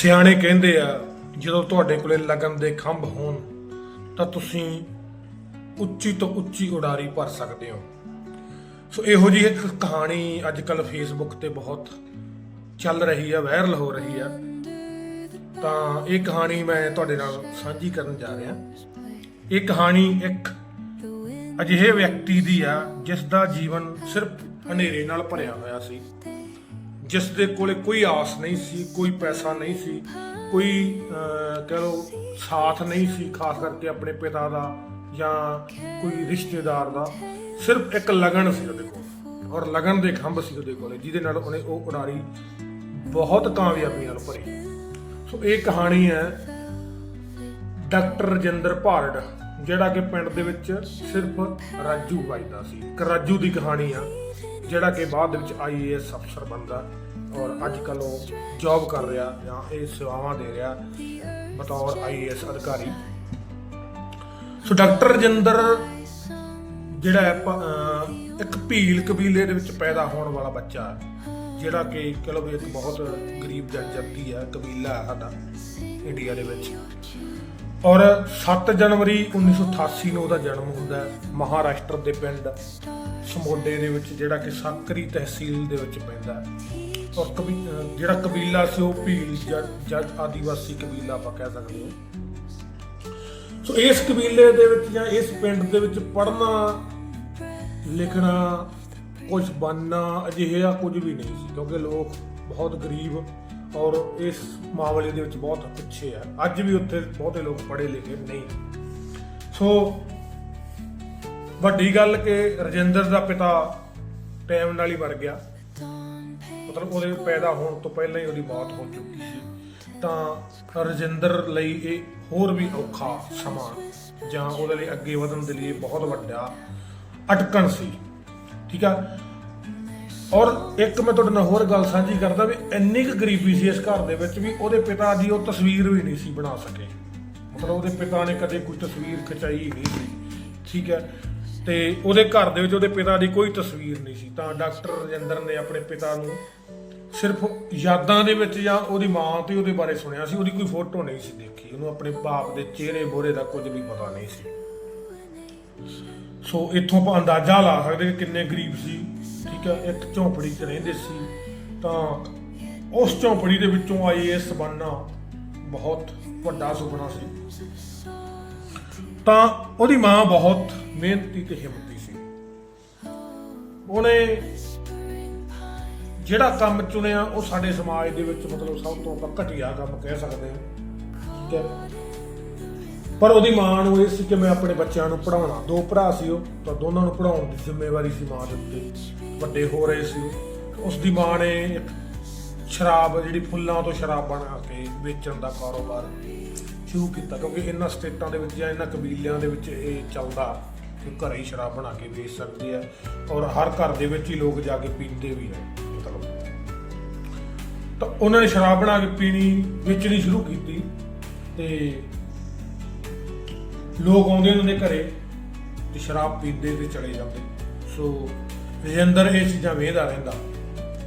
ਸਿਆਣੇ ਕਹਿੰਦੇ ਆ, ਜਦੋਂ ਤੁਹਾਡੇ ਕੋਲੇ ਲਗਨ ਦੇ ਖੰਭ ਹੋਣ, ਤਾਂ ਤੁਸੀਂ ਉੱਚੀ ਤੋਂ ਉੱਚੀ ਉਡਾਰੀ ਭਰ ਸਕਦੇ ਹੋ। ਸੋ ਇਹੋ ਜਿਹੀ ਇੱਕ ਕਹਾਣੀ ਅੱਜ ਕੱਲ ਫੇਸਬੁੱਕ ਤੇ ਬਹੁਤ ਚੱਲ ਰਹੀ ਆ ਵਾਇਰਲ ਹੋ ਰਹੀ ਆ। ਤਾਂ ਇਹ ਕਹਾਣੀ ਮੈਂ ਤੁਹਾਡੇ ਨਾਲ ਸਾਂਝੀ ਕਰਨ ਜਾ ਰਿਹਾ। ਇਹ ਕਹਾਣੀ ਇੱਕ ਅਜਿਹੇ ਵਿਅਕਤੀ ਦੀ ਆ, ਜਿਸ ਦਾ ਜੀਵਨ ਸਿਰਫ ਹਨੇਰੇ ਨਾਲ ਭਰਿਆ ਹੋਇਆ ਸੀ। ਜਿਸ ਦੇ ਕੋਲੇ ਕੋਈ ਆਸ ਨਹੀਂ ਸੀ, ਕੋਈ ਪੈਸਾ ਨਹੀਂ ਸੀ, ਕੋਈ ਕਹਿ ਲਓ, ਸਾਥ ਨਹੀਂ ਸੀ, ਖਾਸ ਕਰਕੇ ਆਪਣੇ ਪਿਤਾ ਦਾ ਜਾਂ ਕੋਈ ਰਿਸ਼ਤੇਦਾਰ ਦਾ। ਸਿਰਫ ਇੱਕ ਲਗਨ ਸੀ ਉਹਦੇ ਕੋਲ ਔਰ ਲਗਨ ਦੇ ਖੰਭ ਸੀ ਉਹਦੇ ਕੋਲੇ, ਜਿਹਦੇ ਨਾਲ ਉਹਨੇ ਉਹ ਉਡਾਰੀ ਬਹੁਤ ਕਾਮਯਾਬੀ ਨਾਲ ਭਰੀ। ਸੋ ਇਹ ਕਹਾਣੀ ਹੈ ਡਾਕਟਰ ਰਜਿੰਦਰ ਭਾਰੜ ਜਿਹੜਾ ਕਿ ਪਿੰਡ ਦੇ ਵਿੱਚ ਸਿਰਫ ਰਾਜੂ ਵੱਜਦਾ ਸੀ। ਇੱਕ ਰਾਜੂ ਦੀ ਕਹਾਣੀ ਆ। ਜਿਹੜਾ ਕਿ ਬਾਅਦ ਦੇ ਵਿੱਚ ਆਈਏਐਸ ਅਫਸਰ ਬਣਦਾ ਔਰ ਅੱਜ ਕੱਲ ਉਹ ਜੌਬ ਕਰ ਰਿਹਾ ਜਾਂ ਇਹ ਸੇਵਾਵਾਂ ਦੇ ਰਿਹਾ ਬਤੌਰ ਆਈਏਐਸ ਅਧਿਕਾਰੀ। ਸੋ ਡਾਕਟਰ ਰਜਿੰਦਰ ਜਿਹੜਾ ਹੈ ਇੱਕ ਭੀਲ ਕਬੀਲੇ ਦੇ ਵਿੱਚ ਪੈਦਾ ਹੋਣ ਵਾਲਾ ਬੱਚਾ ਜਿਹੜਾ ਕਿ ਕਹ ਲਓ ਵੀ ਇੱਕ ਬਹੁਤ ਗਰੀਬ ਜਨਜਾਤੀ ਹੈ, ਕਬੀਲਾ ਹੈ ਸਾਡਾ ਇੰਡੀਆ ਦੇ ਵਿੱਚ। ਔਰ 7 ਜਨਵਰੀ 1988 ਨੂੰ ਉਹਦਾ ਜਨਮ ਹੁੰਦਾ ਹੈ, ਮਹਾਰਾਸ਼ਟਰ ਦੇ ਪਿੰਡ ਸਮੋਡੇ ਦੇ ਵਿੱਚ ਜਿਹੜਾ ਕਿ ਸਾਕਰੀ ਤਹਿਸੀਲ ਦੇ ਵਿੱਚ ਪੈਂਦਾ ਹੈ। ਔਰ ਕਬੀ, ਜਿਹੜਾ ਕਬੀਲਾ ਸੀ ਉਹ ਭੀਲ ਜੱਟ ਜੱਟ ਆਦੀਵਾਸੀ ਕਬੀਲਾ ਆਪਾਂ ਕਹਿ ਸਕਦੇ ਹਾਂ। ਸੋ ਇਸ ਕਬੀਲੇ ਦੇ ਵਿੱਚ ਜਾਂ ਇਸ ਪਿੰਡ ਦੇ ਵਿੱਚ ਪੜ੍ਹਨਾ, ਲਿਖਣਾ ਕੁਝ ਬਣਨਾ ਅਜਿਹਾ ਕੁਝ ਵੀ ਨਹੀਂ ਸੀ, ਕਿਉਂਕਿ ਲੋਕ ਬਹੁਤ ਗਰੀਬ ਔਰ ਇਸ ਮਾਮਲੇ ਦੇ ਵਿੱਚ ਬਹੁਤ ਪਿੱਛੇ ਆ ਅੱਜ ਵੀ ਉੱਥੇ ਬਹੁਤੇ ਲੋਕ ਪੜ੍ਹੇ ਲਿਖੇ ਨਹੀਂ। ਸੋ ਵੱਡੀ ਗੱਲ ਕਿ ਰਜਿੰਦਰ ਦਾ ਪਿਤਾ ਟਾਈਮ ਨਾਲ ਹੀ ਮਰ ਗਿਆ। ਮਤਲਬ ਉਹਦੇ ਪੈਦਾ ਹੋਣ ਤੋਂ ਪਹਿਲਾਂ ਹੀ ਉਹਦੀ ਮੌਤ ਹੋ ਚੁੱਕੀ ਸੀ। ਤਾਂ ਰਜਿੰਦਰ ਲਈ ਇਹ ਹੋਰ ਵੀ ਔਖਾ ਸਮਾਂ ਜਾਂ ਉਹਦੇ ਲਈ ਅੱਗੇ ਵਧਣ ਦੇ ਲਈ ਬਹੁਤ ਵੱਡਾ ਅਟਕਣ ਸੀ। ਠੀਕ ਆ? ਔਰ ਇੱਕ ਮੈਂ ਤੁਹਾਡੇ ਨਾਲ ਹੋਰ ਗੱਲ ਸਾਂਝੀ ਕਰਦਾ ਵੀ ਇੰਨੀ ਕੁ ਗਰੀਬੀ ਸੀ ਇਸ ਘਰ ਦੇ ਵਿੱਚ ਵੀ ਉਹਦੇ ਪਿਤਾ ਦੀ ਉਹ ਤਸਵੀਰ ਵੀ ਨਹੀਂ ਸੀ ਬਣਾ ਸਕੇ। ਮਤਲਬ ਉਹਦੇ ਪਿਤਾ ਨੇ ਕਦੇ ਕੋਈ ਤਸਵੀਰ ਖਿਚਾਈ ਨਹੀਂ ਸੀ। ਠੀਕ ਹੈ? ਤੇ ਉਹਦੇ ਘਰ ਦੇ ਵਿੱਚ ਉਹਦੇ ਪਿਤਾ ਦੀ ਕੋਈ ਤਸਵੀਰ ਨਹੀਂ ਸੀ। ਤਾਂ ਡਾਕਟਰ ਰਜਿੰਦਰ ਨੇ ਆਪਣੇ ਪਿਤਾ ਨੂੰ ਸਿਰਫ ਯਾਦਾਂ ਦੇ ਵਿੱਚ ਜਾਂ ਉਹਦੀ ਮਾਂ ਤੇ ਉਹਦੇ ਬਾਰੇ ਸੁਣਿਆ ਸੀ, ਉਹਦੀ ਕੋਈ ਫੋਟੋ ਨਹੀਂ ਸੀ ਦੇਖੀ। ਉਹਨੂੰ ਆਪਣੇ ਬਾਪ ਦੇ ਚਿਹਰੇ ਬੋਰੇ ਦਾ ਕੁਝ ਵੀ ਪਤਾ ਨਹੀਂ ਸੀ। ਸੋ ਇੱਥੋਂ ਆਪਾਂ ਅੰਦਾਜ਼ਾ ਲਾ ਸਕਦੇ ਕਿ ਕਿੰਨੇ ਗਰੀਬ ਸੀ, ਠੀਕ ਹੈ ਇੱਕ ਝੌਂਪੜੀ 'ਚ ਰਹਿੰਦੇ ਸੀ। ਤਾਂ ਉਸ ਝੌਂਪੜੀ ਦੇ ਵਿੱਚੋਂ ਆਈਏਐਸ ਬਣਨਾ ਬਹੁਤ ਵੱਡਾ ਸੁਪਨਾ ਸੀ। ਤਾਂ ਉਹਦੀ ਮਾਂ ਬਹੁਤ ਮਿਹਨਤੀ ਤੇ ਹਿੰਮਤੀ ਸੀ। ਉਹਨੇ ਜਿਹੜਾ ਕੰਮ ਚੁਣਿਆ, ਉਹ ਸਾਡੇ ਸਮਾਜ ਦੇ ਵਿੱਚ ਮਤਲਬ ਸਭ ਤੋਂ ਆਪਾਂ ਘਟੀਆ ਕੰਮ ਕਹਿ ਸਕਦੇ ਹਾਂ। ਠੀਕ ਹੈ। ਪਰ ਉਹਦੀ ਮਾਂ ਨੂੰ ਇਹ ਸੀ ਕਿ ਮੈਂ ਆਪਣੇ ਬੱਚਿਆਂ ਨੂੰ ਪੜਾਉਣਾ ਦੋ ਭਰਾ ਸੀ ਉਹ, ਤਾਂ ਦੋਨਾਂ ਨੂੰ ਪੜਾਉਣ ਦੀ ਜ਼ਿੰਮੇਵਾਰੀ ਸੀ ਮਾਂ ਦੇ ਉੱਤੇ। ਵੱਡੇ ਹੋ ਰਹੇ ਸੀ ਉਹ। ਉਸ ਦੀ ਮਾਂ ਨੇ ਇੱਕ ਸ਼ਰਾਬ, ਜਿਹੜੀ ਫੁੱਲਾਂ ਤੋਂ ਸ਼ਰਾਬ ਬਣਾ ਕੇ ਵੇਚਣ ਦਾ ਕਾਰੋਬਾਰ ਸ਼ੁਰੂ ਕੀਤਾ, ਕਿਉਂਕਿ ਇਹਨਾਂ ਸਟੇਟਾਂ ਦੇ ਵਿੱਚ ਜਾਂ ਇਹਨਾਂ ਕਬੀਲਿਆਂ ਦੇ ਵਿੱਚ ਇਹ ਚੱਲਦਾ ਕਿ ਘਰੇ ਹੀ ਸ਼ਰਾਬ ਬਣਾ ਕੇ ਵੇਚ ਸਕਦੇ ਆ ਔਰ ਹਰ ਘਰ ਦੇ ਵਿੱਚ ਹੀ ਲੋਕ ਜਾ ਕੇ ਪੀਂਦੇ ਵੀ ਹੈ ਮਤਲਬ। ਤਾਂ ਉਹਨਾਂ ਨੇ ਸ਼ਰਾਬ ਬਣਾ ਕੇ ਪੀਣੀ, ਵੇਚਣੀ ਸ਼ੁਰੂ ਕੀਤੀ ਤੇ ਲੋਕ ਆਉਂਦੇ ਉਹਨਾਂ ਦੇ ਘਰੇ ਤੇ ਸ਼ਰਾਬ ਪੀਂਦੇ ਤੇ ਚਲੇ ਜਾਂਦੇ। ਸੋ ਰਜਿੰਦਰ ਇਹ ਚੀਜ਼ਾਂ ਵੇਖਦਾ ਰਹਿੰਦਾ,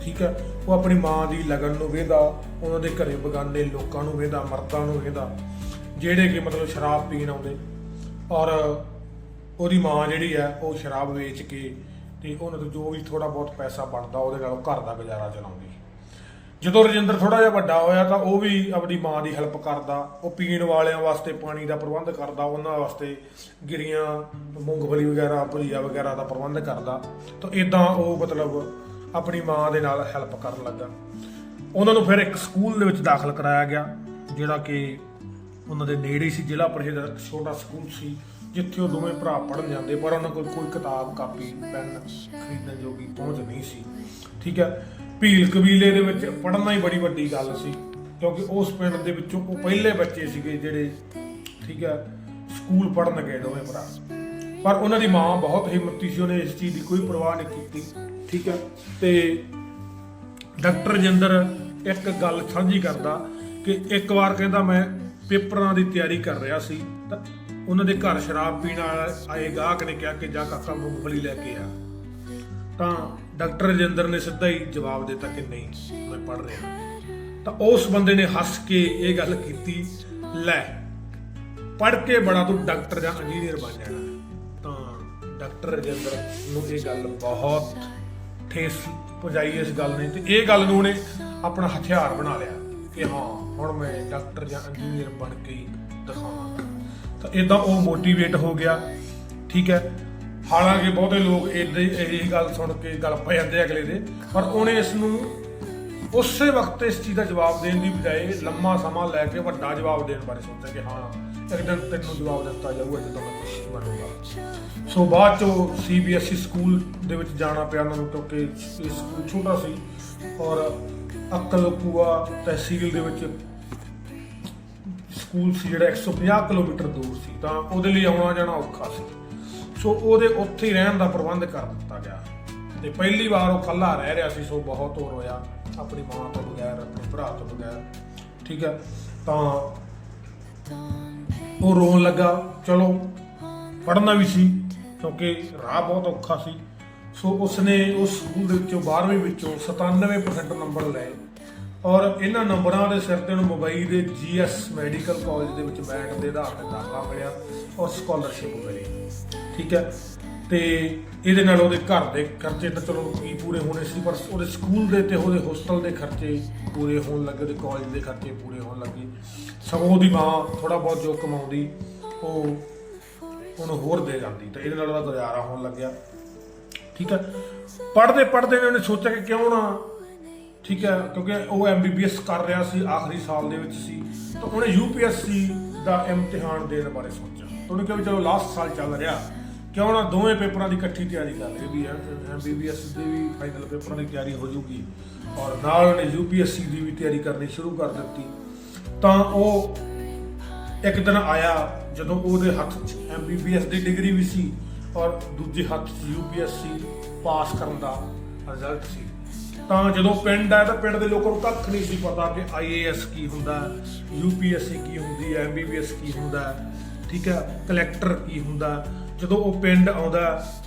ਠੀਕ ਹੈ ਉਹ ਆਪਣੀ ਮਾਂ ਦੀ ਲਗਨ ਨੂੰ ਵੇਖਦਾ, ਉਹਨਾਂ ਦੇ ਘਰੇ ਬਗਾਨੇ ਲੋਕਾਂ ਨੂੰ ਵੇਖਦਾ, ਮਰਦਾਂ ਨੂੰ ਵੇਖਦਾ। ਜਿਹੜੇ ਕਿ ਮਤਲਬ ਸ਼ਰਾਬ ਪੀਣ ਆਉਂਦੇ ਔਰ ਉਹਦੀ ਮਾਂ ਜਿਹੜੀ ਹੈ, ਉਹ ਸ਼ਰਾਬ ਵੇਚ ਕੇ ਤੇ ਉਹਨਾਂ ਤੋਂ ਜੋ ਵੀ ਥੋੜਾ ਬਹੁਤ ਪੈਸਾ ਬਣਦਾ, ਉਹਦੇ ਨਾਲ ਉਹ ਘਰ ਦਾ ਗੁਜ਼ਾਰਾ ਚਲਾਉਂਦੀ। ਜਦੋਂ ਰਜਿੰਦਰ ਥੋੜਾ ਜਿਹਾ ਵੱਡਾ ਹੋਇਆ, ਤਾਂ ਉਹ ਵੀ ਆਪਣੀ ਮਾਂ ਦੀ ਹੈਲਪ ਕਰਦਾ, ਉਹ ਪੀਣ ਵਾਲਿਆਂ ਵਾਸਤੇ ਪਾਣੀ ਦਾ ਪ੍ਰਬੰਧ ਕਰਦਾ, ਉਹਨਾਂ ਵਾਸਤੇ ਗਿਰੀਆਂ, ਮੂੰਗਫਲੀ ਵਗੈਰਾ, ਭੁਜੀਆ ਵਗੈਰਾ ਦਾ ਪ੍ਰਬੰਧ ਕਰਦਾ, ਤਾਂ ਇਦਾਂ ਉਹ ਮਤਲਬ ਆਪਣੀ ਮਾਂ ਦੇ ਨਾਲ ਹੈਲਪ ਕਰਨ ਲੱਗਾ। ਉਹਨਾਂ ਨੂੰ ਫਿਰ ਇੱਕ ਸਕੂਲ ਦੇ ਵਿੱਚ ਦਾਖਲ ਕਰਾਇਆ ਗਿਆ, ਜਿਹੜਾ ਕਿ ਉਹਨਾਂ ਦੇ ਨੇੜੇ ਸੀ, ਜ਼ਿਲ੍ਹਾ ਪਰਿਸ਼ਦ ਦਾ ਇੱਕ ਛੋਟਾ ਸਕੂਲ ਸੀ, ਜਿੱਥੇ ਉਹ ਦੋਵੇਂ ਭਰਾ ਪੜ੍ਹਨ ਜਾਂਦੇ, ਪਰ ਉਹਨਾਂ ਕੋਲ ਕੋਈ ਕਿਤਾਬ, ਕਾਪੀ, ਪੈਨ ਖਰੀਦਣ ਜੋਗੀ ਪਹੁੰਚ ਨਹੀਂ ਸੀ। ਠੀਕ ਹੈ, ਭੀਲ ਕਬੀਲੇ ਦੇ ਵਿੱਚ ਪੜ੍ਹਨਾ ਹੀ ਬੜੀ ਵੱਡੀ ਗੱਲ ਸੀ, ਕਿਉਂਕਿ ਉਸ ਪਿੰਡ ਦੇ ਵਿੱਚੋਂ ਉਹ ਪਹਿਲੇ ਬੱਚੇ ਸੀਗੇ ਜਿਹੜੇ, ਠੀਕ ਹੈ, ਸਕੂਲ ਪੜ੍ਹਨ ਗਏ ਦੋਵੇਂ ਭਰਾ। ਪਰ ਉਹਨਾਂ ਦੀ ਮਾਂ ਬਹੁਤ ਹਿੰਮਤੀ ਸੀ, ਉਹਨੇ ਇਸ ਚੀਜ਼ ਦੀ ਕੋਈ ਪਰਵਾਹ ਨਹੀਂ ਕੀਤੀ, ਠੀਕ ਹੈ, ਤੇ ਡਾਕਟਰ ਰਜਿੰਦਰ ਇੱਕ ਗੱਲ ਸਾਂਝੀ ਕਰਦਾ ਕਿ ਇੱਕ ਵਾਰ ਕਹਿੰਦਾ ਮੈਂ ਪੇਪਰਾਂ ਦੀ ਤਿਆਰੀ ਕਰ ਰਿਹਾ ਸੀ, ਤਾਂ ਉਹਨਾਂ ਦੇ ਘਰ ਸ਼ਰਾਬ ਪੀਣ ਵਾਲਾ ਆਏ ਗਾਹਕ ਨੇ ਕਿਹਾ ਕਿ ਜਾ ਕਾਕਾ ਮੂੰਗਫਲੀ ਲੈ ਕੇ ਆ। ਤਾਂ ਡਾਕਟਰ ਰਜਿੰਦਰ ਨੇ ਸਿੱਧਾ ਹੀ ਜਵਾਬ ਦਿੱਤਾ ਕਿ ਨਹੀਂ, ਮੈਂ ਪੜ ਰਿਹਾ। ਤਾਂ ਉਸ ਬੰਦੇ ਨੇ ਹੱਸ ਕੇ ਇਹ ਗੱਲ ਕੀਤੀ, ਲੈ, ਪੜ੍ਹ ਕੇ ਬੜਾ ਤੂੰ ਡਾਕਟਰ ਜਾਂ ਇੰਜੀਨੀਅਰ ਬਣ ਜਾਣਾ। ਤਾਂ ਡਾਕਟਰ ਰਜਿੰਦਰ ਨੂੰ ਇਹ ਗੱਲ ਬਹੁਤ ਠੇਸ ਪਹੁੰਚਾਈ ਇਸ ਗੱਲ ਨੇ ਤੇ ਇਹ ਗੱਲ ਨੂੰ ਉਹਨੇ ਆਪਣਾ ਹਥਿਆਰ ਬਣਾ ਲਿਆ ਕਿ ਹਾਂ ਹੁਣ ਮੈਂ ਡਾਕਟਰ ਜਾਂ ਇੰਜੀਨੀਅਰ ਬਣ ਕੇ ਹੀ ਦਿਖਾਵਾਂਗਾ ਤਾਂ ਇਦਾਂ ਉਹ ਮੋਟੀਵੇਟ ਹੋ ਗਿਆ। ਠੀਕ ਹੈ। ਹਾਲਾਂਕਿ ਬਹੁਤੇ ਲੋਕ ਇਹ ਗੱਲ ਸੁਣ ਕੇ ਗੱਲ ਪੈ ਜਾਂਦੇ ਆ ਅਗਲੇ ਦੇ। ਪਰ ਉਹਨੇ ਇਸ ਨੂੰ ਉਸੇ ਵਕਤ ਇਸ ਚੀਜ਼ ਦਾ ਜਵਾਬ ਦੇਣ ਦੀ ਬਜਾਏ ਲੰਮਾ ਸਮਾਂ ਲੈ ਕੇ ਵੱਡਾ ਜਵਾਬ ਦੇਣ ਬਾਰੇ ਸੋਚਿਆ ਕਿ ਹਾਂ ਇੱਕ ਦਿਨ ਤੈਨੂੰ ਜਵਾਬ ਦਿੱਤਾ ਜਾਊਗਾ ਜਦੋਂ ਮੈਂ ਕੁਝ ਬਣੂਗਾ। ਸੋ ਬਾਅਦ ਚੋਂ ਸੀਬੀਐਸਈ ਸਕੂਲ ਦੇ ਵਿੱਚ ਜਾਣਾ ਪਿਆ ਉਹਨਾਂ ਨੂੰ ਕਿਉਂਕਿ ਇਹ ਸਕੂਲ ਛੋਟਾ ਸੀ। ਔਰ ਅਕਲ ਕੂਆ ਤਹਿਸੀਲ ਦੇ ਵਿੱਚ ਸਕੂਲ ਸੀ ਜਿਹੜਾ 150 ਕਿਲੋਮੀਟਰ ਦੂਰ ਸੀ, ਤਾਂ ਉਹਦੇ ਲਈ ਆਉਣਾ ਜਾਣਾ ਔਖਾ ਸੀ। ਸੋ ਉਹਦੇ ਉੱਥੇ ਹੀ ਰਹਿਣ ਦਾ ਪ੍ਰਬੰਧ ਕਰ ਦਿੱਤਾ ਗਿਆ। ਤੇ ਪਹਿਲੀ ਵਾਰ ਉਹ ਇਕੱਲਾ ਰਹਿ ਰਿਹਾ ਸੀ, ਸੋ ਬਹੁਤ ਹੋ ਰੋਇਆ ਆਪਣੀ ਮਾਂ ਤੋਂ ਬਗੈਰ, ਆਪਣੇ ਭਰਾ ਤੋਂ ਬਗੈਰ, ਠੀਕ ਹੈ? ਤਾਂ ਉਹ ਰੋਣ ਲੱਗਾ, ਚਲੋ, ਪੜ੍ਹਨਾ ਵੀ ਸੀ, ਕਿਉਂਕਿ ਰਾਹ ਬਹੁਤ ਔਖਾ ਸੀ। ਸੋ ਉਸਨੇ ਉਸ ਸਕੂਲ ਦੇ ਵਿੱਚੋਂ 12ਵੀਂ ਵਿੱਚੋਂ 97% ਨੰਬਰ ਲਏ। ਔਰ ਇਹਨਾਂ ਨੰਬਰਾਂ ਦੇ ਸਿਰ ਤੇ ਉਹਨੂੰ ਮੁੰਬਈ ਦੇ ਜੀਐਸ ਮੈਡੀਕਲ ਕਾਲਜ ਦੇ ਵਿੱਚ ਮੈਰਿਟ ਦੇ ਆਧਾਰ ਤੇ ਦਾਖਲਾ ਮਿਲਿਆ ਔਰ ਸਕਾਲਰਸ਼ਿਪ ਮਿਲੀ। ਠੀਕ ਹੈ? ਤੇ ਇਹਦੇ ਨਾਲ ਉਹਦੇ ਘਰ ਦੇ ਖਰਚੇ ਤਾਂ ਚਲੋ ਕੀ ਪੂਰੇ ਹੋਣੇ ਸੀ, ਪਰ ਉਹਦੇ ਸਕੂਲ ਦੇ ਤੇ ਉਹਦੇ ਹੋਸਟਲ ਦੇ ਖਰਚੇ ਪੂਰੇ ਹੋਣ ਲੱਗੇ, ਉਹਦੇ ਕਾਲਜ ਦੇ ਖਰਚੇ ਪੂਰੇ ਹੋਣ ਲੱਗੇ। ਸਗੋਂ ਉਹਦੀ ਮਾਂ ਥੋੜਾ ਬਹੁਤ ਜੋ ਕਮਾਉਂਦੀ, ਉਹ ਉਹਨੂੰ ਹੋਰ ਦੇ ਜਾਂਦੀ। ਤਾਂ ਇਹਦੇ ਨਾਲ ਉਹਦਾ ਗੁਜ਼ਾਰਾ ਹੋਣ ਲੱਗਿਆ। ਠੀਕ ਹੈ? ਪੜ੍ਹਦੇ ਪੜ੍ਹਦੇ ਨੇ ਉਹਨੇ ਸੋਚਿਆ ਕਿ ਕਿਉਂ ਨਾ? ਠੀਕ ਹੈ, ਕਿਉਂਕਿ ਉਹ ਐਮਬੀਬੀਐਸ ਕਰ ਰਿਹਾ ਸੀ, ਆਖਰੀ ਸਾਲ ਦੇ ਵਿੱਚ ਸੀ। ਤਾਂ ਉਹਨੇ ਯੂਪੀਐਸਸੀ ਦਾ ਇਮਤਿਹਾਨ ਦੇਣ ਬਾਰੇ ਸੋਚਿਆ। ਉਹਨੇ ਕਿਹਾ ਵੀ ਚਲੋ ਲਾਸਟ ਸਾਲ ਚੱਲ ਰਿਹਾ। ਕਿਉਂ ਨਾ ਦੋਵੇਂ ਪੇਪਰਾਂ ਦੀ ਇਕੱਠੀ ਤਿਆਰੀ ਕਰ ਲਈ ਵੀ ਐਮਬੀਬੀਐਸ ਦੀ ਵੀ ਫਾਈਨਲ ਪੇਪਰਾਂ ਦੀ ਤਿਆਰੀ ਹੋ ਜੂਗੀ। ਔਰ ਨਾਲ ਉਹਨੇ ਯੂਪੀਐਸਸੀ ਦੀ ਵੀ ਤਿਆਰੀ ਕਰਨੀ ਸ਼ੁਰੂ ਕਰ ਦਿੱਤੀ। ਤਾਂ ਉਹ ਇੱਕ ਦਿਨ ਆਇਆ, ਜਦੋਂ ਉਹਦੇ ਹੱਥ 'ਚ ਐਮਬੀਬੀਐਸ ਦੀ ਡਿਗਰੀ ਵੀ ਸੀ। ਔਰ ਦੂਜੇ ਹੱਥ 'ਚ ਯੂਪੀਐਸਸੀ ਪਾਸ ਕਰਨ ਦਾ ਰਿਜ਼ਲਟ ਸੀ। ਤਾਂ ਜਦੋਂ ਪਿੰਡ ਆਇਆ ਤਾਂ ਪਿੰਡ ਦੇ ਲੋਕਾਂ ਨੂੰ ਕੱਖ ਨਹੀਂ ਸੀ ਪਤਾ ਕਿ ਆਈਏਐਸ ਕੀ ਹੁੰਦਾ ਯੂਪੀਐਸਸੀ ਕੀ ਹੁੰਦੀ ਹੈ ਐਮਬੀਬੀਐਸ ਕੀ ਹੁੰਦਾ ਠੀਕ ਹੈ ਕਲੈਕਟਰ ਕੀ ਹੁੰਦਾ ਜਦੋਂ ਉਹ ਪਿੰਡ ਆਉਂਦਾ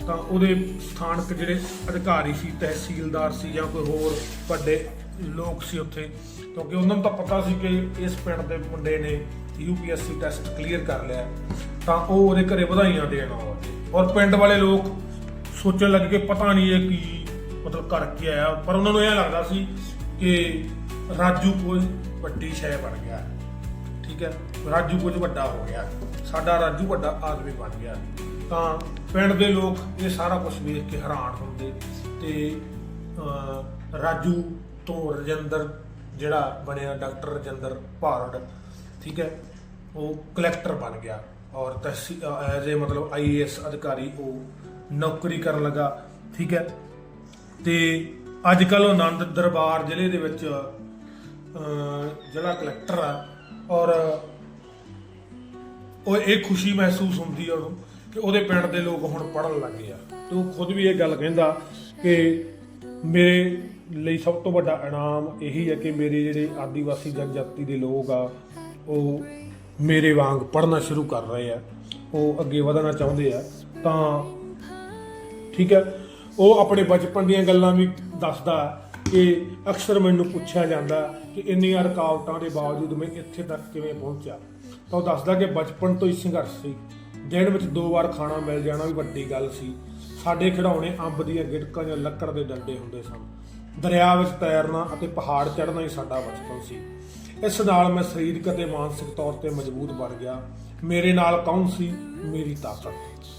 ਤਾਂ ਉਹਦੇ ਸਥਾਨਕ ਜਿਹੜੇ ਅਧਿਕਾਰੀ ਸੀ, ਤਹਿਸੀਲਦਾਰ ਸੀ ਜਾਂ ਕੋਈ ਹੋਰ ਵੱਡੇ ਲੋਕ ਸੀ ਉੱਥੇ, ਕਿਉਂਕਿ ਉਹਨਾਂ ਨੂੰ ਤਾਂ ਪਤਾ ਸੀ ਕਿ ਇਸ ਪਿੰਡ ਦੇ ਮੁੰਡੇ ਨੇ ਯੂਪੀਐਸਸੀ ਟੈਸਟ ਕਲੀਅਰ ਕਰ ਲਿਆ ਤਾਂ ਉਹ ਉਹਦੇ ਘਰੇ ਵਧਾਈਆਂ ਦੇਣ ਆਉਂਦੇ। ਔਰ ਪਿੰਡ ਵਾਲੇ ਲੋਕ ਸੋਚਣ ਲੱਗੇ ਕਿ ਪਤਾ ਨਹੀਂ ਇਹ ਕੀ ਮਤਲਬ ਕਰਕੇ ਆਇਆ। ਪਰ ਉਹਨਾਂ ਨੂੰ ਇਹ ਲੱਗਦਾ ਸੀ ਕਿ ਰਾਜੂ ਕੋਈ ਵੱਡੀ ਸ਼ੈ ਬਣ ਗਿਆ। ਠੀਕ ਹੈ? ਰਾਜੂ ਕੁਝ ਵੱਡਾ ਹੋ ਗਿਆ। ਸਾਡਾ ਰਾਜੂ ਵੱਡਾ ਆਦਮੀ ਬਣ ਗਿਆ। ਤਾਂ ਪਿੰਡ ਦੇ ਲੋਕ ਇਹ ਸਾਰਾ ਕੁਝ ਵੇਖ ਕੇ ਹੈਰਾਨ ਹੁੰਦੇ ਤੇ ਰਾਜੂ ਤੋਂ ਰਜਿੰਦਰ ਜਿਹੜਾ ਬਣਿਆ ਡਾਕਟਰ ਰਜਿੰਦਰ ਭਾਰੜ ਠੀਕ ਹੈ? ਉਹ ਕਲੈਕਟਰ ਬਣ ਗਿਆ। ਔਰ ਤਹਿਸੀਲ ਐਜ਼ ਅ ਮਤਲਬ ਆਈਏਐਸ ਅਧਿਕਾਰੀ ਉਹ ਨੌਕਰੀ ਕਰਨ ਲੱਗਾ, ਠੀਕ ਹੈ। ਤੇ ਅੱਜ ਕੱਲ ਉਹ ਆਨੰਦ ਦਰਬਾਰ ਜ਼ਿਲ੍ਹੇ ਦੇ ਵਿੱਚ ਜ਼ਿਲ੍ਹਾ ਕਲੈਕਟਰ ਆ ਔਰ ਉਹ ਇਹ ਖੁਸ਼ੀ ਮਹਿਸੂਸ ਹੁੰਦੀ ਆ ਉਹਨੂੰ ਕਿ ਉਹਦੇ ਪਿੰਡ ਦੇ ਲੋਕ ਹੁਣ ਪੜਨ ਲੱਗੇ ਆ। ਤੇ ਉਹ ਖੁਦ ਵੀ ਇਹ ਗੱਲ ਕਹਿੰਦਾ ਕਿ ਮੇਰੇ ਲਈ ਸਭ ਤੋਂ ਵੱਡਾ ਇਨਾਮ ਇਹੀ ਹੈ ਕਿ ਮੇਰੇ ਜਿਹੜੇ ਆਦੀਵਾਸੀ ਜਨਜਾਤੀ ਦੇ ਲੋਕ ਆ, ਉਹ ਮੇਰੇ ਵਾਂਗ ਪੜ੍ਹਨਾ ਸ਼ੁਰੂ ਕਰ ਰਹੇ ਆ, ਉਹ ਅੱਗੇ ਵਧਣਾ ਚਾਹੁੰਦੇ ਆ, ਤਾਂ ਠੀਕ ਹੈ ਉਹ ਆਪਣੇ ਬਚਪਨ ਦੀਆਂ ਗੱਲਾਂ ਵੀ ਦੱਸਦਾ ਕਿ ਅਕਸਰ ਮੈਨੂੰ ਪੁੱਛਿਆ ਜਾਂਦਾ ਕਿ ਇੰਨੀਆਂ ਰੁਕਾਵਟਾਂ ਦੇ ਬਾਵਜੂਦ ਮੈਂ ਇੱਥੇ ਤੱਕ ਕਿਵੇਂ ਪਹੁੰਚਿਆ। ਤਾਂ ਉਹ ਦੱਸਦਾ ਕਿ ਬਚਪਨ ਤੋਂ ਹੀ ਸੰਘਰਸ਼ ਸੀ। ਦਿਨ ਵਿੱਚ ਦੋ ਵਾਰ ਖਾਣਾ ਮਿਲ ਜਾਣਾ ਵੀ ਵੱਡੀ ਗੱਲ ਸੀ। ਸਾਡੇ ਖਿਡੌਣੇ ਅੰਬ ਦੀਆਂ ਗਿੜਕਾਂ ਜਾਂ ਲੱਕੜ ਦੇ ਡੰਡੇ ਹੁੰਦੇ ਸਨ। ਦਰਿਆ ਵਿੱਚ ਤੈਰਨਾ ਅਤੇ ਪਹਾੜ ਚੜ੍ਹਨਾ ਹੀ ਸਾਡਾ ਬਚਪਨ ਸੀ। ਇਸ ਨਾਲ ਮੈਂ ਸਰੀਰਕ ਅਤੇ ਮਾਨਸਿਕ ਤੌਰ ਤੇ ਮਜ਼ਬੂਤ ਬਣ ਗਿਆ। ਮੇਰੇ ਨਾਲ ਕੌਣ ਸੀ? ਮੇਰੀ ਤਾਕਤ,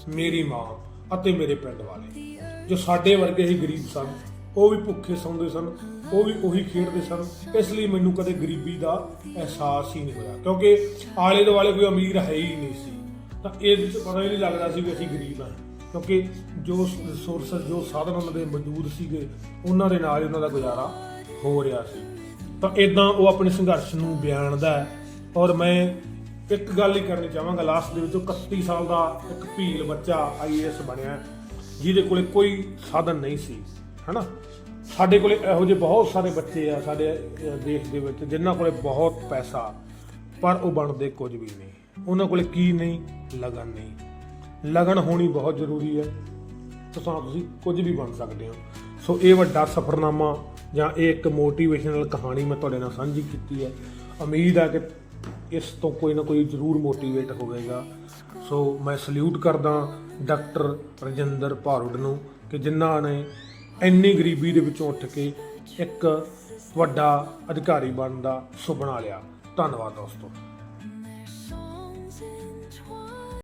ਮੇਰੀ ਮਾਂ ਅਤੇ ਮੇਰੇ ਪਿੰਡ ਵਾਲੇ। ਜੋ ਸਾਡੇ ਵਰਗੇ ਹੀ ਗਰੀਬ ਸਨ, ਉਹ ਵੀ ਭੁੱਖੇ ਸੌਂਦੇ ਸਨ, ਉਹ ਵੀ ਉਹੀ ਖੇਡਦੇ ਸਨ, ਇਸ ਲਈ ਮੈਨੂੰ ਕਦੇ ਗਰੀਬੀ ਦਾ ਅਹਿਸਾਸ ਹੀ ਨਹੀਂ ਹੋਇਆ। ਕਿਉਂਕਿ ਆਲੇ ਦੁਆਲੇ ਕੋਈ ਅਮੀਰ ਹੈ ਹੀ ਨਹੀਂ ਸੀ। ਤਾਂ ਇਹ ਵਿੱਚ ਪਤਾ ਹੀ ਨਹੀਂ ਲੱਗਦਾ ਸੀ ਵੀ ਅਸੀਂ ਗਰੀਬ ਹਾਂ। ਕਿਉਂਕਿ ਜੋ ਰਿਸੋਰਸਸ ਜੋ ਸਾਧਨ ਉਹਨਾਂ ਦੇ ਮੌਜੂਦ ਸੀਗੇ, ਉਹਨਾਂ ਦੇ ਨਾਲ ਹੀ ਉਹਨਾਂ ਦਾ ਗੁਜ਼ਾਰਾ ਹੋ ਰਿਹਾ ਸੀ। ਤਾਂ ਇਦਾਂ ਉਹ ਆਪਣੇ ਸੰਘਰਸ਼ ਨੂੰ ਬਿਆਨਦਾ ਔਰ ਮੈਂ ਇੱਕ ਗੱਲ ਹੀ ਕਰਨੀ ਚਾਹਾਂਗਾ ਲਾਸਟ ਦੇ ਵਿੱਚ ਉਹ 31 ਸਾਲ ਦਾ ਇੱਕ ਭੀਲ ਬੱਚਾ ਆਈਏਐਸ ਬਣਿਆ ਜਿਹਦੇ ਕੋਲੇ ਕੋਈ ਸਾਧਨ ਨਹੀਂ ਸੀ, ਹਨਾ? ਸਾਡੇ ਕੋਲੇ ਇਹੋ ਜਿਹੇ ਬਹੁਤ ਸਾਰੇ ਬੱਚੇ ਆ ਸਾਡੇ ਦੇਸ਼ ਦੇ ਵਿੱਚ, ਜਿਨ੍ਹਾਂ ਕੋਲੇ ਬਹੁਤ ਪੈਸਾ, ਪਰ ਉਹ ਬਣਦੇ ਕੁਝ ਵੀ ਨਹੀਂ। ਉਹਨਾਂ ਕੋਲੇ ਕੀ ਨਹੀਂ? ਲਗਨ ਨਹੀਂ। ਲਗਨ ਹੋਣੀ ਬਹੁਤ ਜ਼ਰੂਰੀ ਹੈ। ਤਾਂ ਤਾਂ ਤੁਸੀਂ ਕੁਝ ਵੀ ਬਣ ਸਕਦੇ ਹੋ। ਸੋ ਇਹ ਵੱਡਾ ਸਫਰਨਾਮਾ ਜਾਂ ਇਹ ਇੱਕ ਮੋਟੀਵੇਸ਼ਨਲ ਕਹਾਣੀ ਮੈਂ ਤੁਹਾਡੇ ਨਾਲ ਸਾਂਝੀ ਕੀਤੀ ਹੈ। ਉਮੀਦ ਆ ਕਿ ਇਸ ਤੋਂ ਕੋਈ ਨਾ ਕੋਈ ਜ਼ਰੂਰ ਮੋਟੀਵੇਟ ਹੋਵੇਗਾ। ਸੋ ਮੈਂ ਸਲੂਟ ਕਰਦਾ ਡਾਕਟਰ ਰਜਿੰਦਰ ਭਾਰੁਡ ਨੂੰ ਕਿ ਜਿਨ੍ਹਾਂ ਨੇ ਇੰਨੀ ਗਰੀਬੀ ਦੇ ਵਿੱਚੋਂ ਉੱਠ ਕੇ ਇੱਕ ਵੱਡਾ ਅਧਿਕਾਰੀ ਬਣਨ ਦਾ ਸੁਪਨਾ ਲਿਆ। ਧੰਨਵਾਦ ਦੋਸਤੋ।